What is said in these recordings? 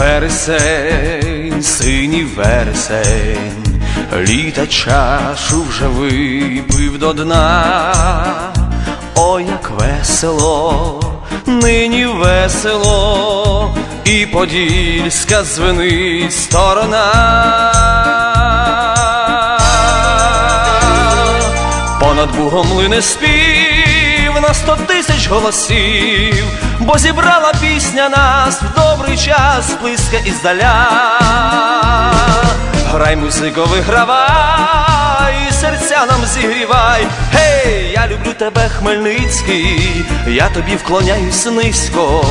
Вересень, синій вересень, літа чашу вже випив до дна. Ой, як весело, нині весело, і подільська звенить сторона. Понад бугом лине спів на сто тисяч голосів, бо зібрала пісня нас в добрий час, близька і здаля. Грай музико, вигравай, і серця нам зігрівай. Гей, я люблю тебе, Хмельницький, я тобі вклоняюсь низько,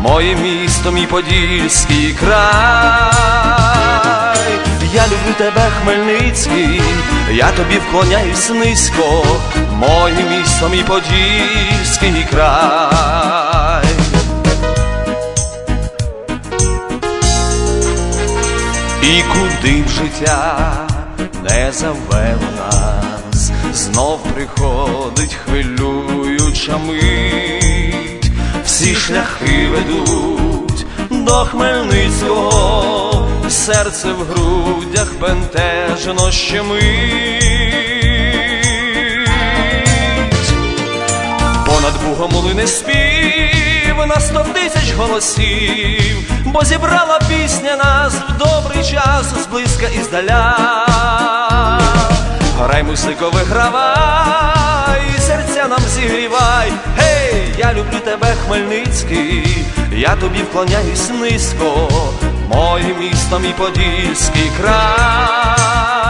моє місто, мій подільський край. Я люблю тебе, Хмельницький, я тобі вклоняюсь низько, моє місто, мій подільський край. І куди б життя не завело нас, знов приходить хвилююча мить, всі шляхи ведуть до Хмельницького, серце в грудях бентежено щемить. Понад бугом лине спів на сто тисяч голосів, бо зібрала пісня нас в добрий час, зблизька і здаля. Грай музико, вигравай, серця нам зігрівай. Гей, я люблю тебе, Хмельницький, я тобі вклоняюсь низько, моє місто, мій подільський край.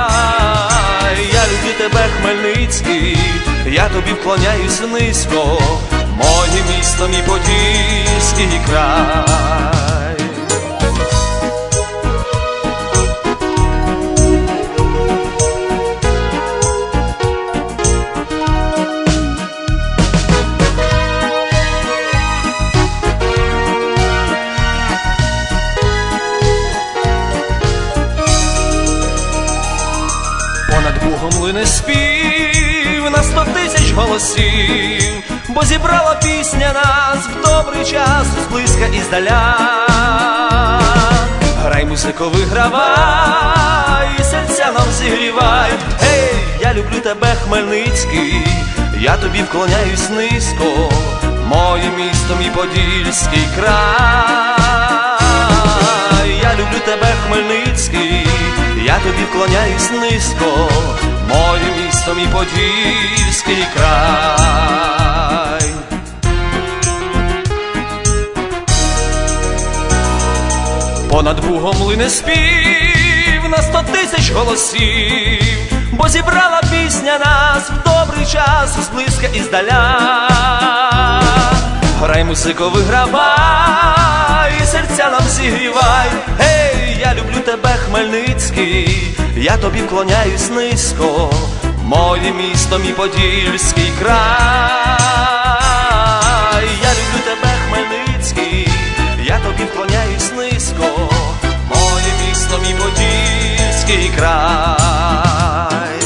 Тобі вклоняюсь низько, моє місто, мій подільський край. Понад Бугом лине спів тисяч голосів, бо зібрала пісня нас в добрий час, зблизька і здаля. Грай музико, вигравай, і серця нам зігрівай. Гей, я люблю тебе, Хмельницький, я тобі вклоняюсь низько, моє місто, мій подільський край. Я люблю тебе, Хмельницький, тобі вклоняюсь низько, моє місто, мій подільський край. Понад Бугом лине спів на сто тисяч голосів, бо зібрала пісня нас в добрий час, зблизька і здаля. Грай музико, вигравай, і серця нам зігрівай. Гей, я люблю тебе, Хмельницький, я тобі вклоняюсь низько, моє місто, мій подільський край. Я люблю тебе, Хмельницький, я тобі вклоняюсь низько, моє місто, мій подільський край,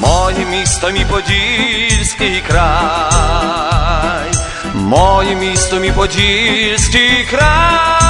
моє місто, мій подільський край, моє місто, мій подільський край.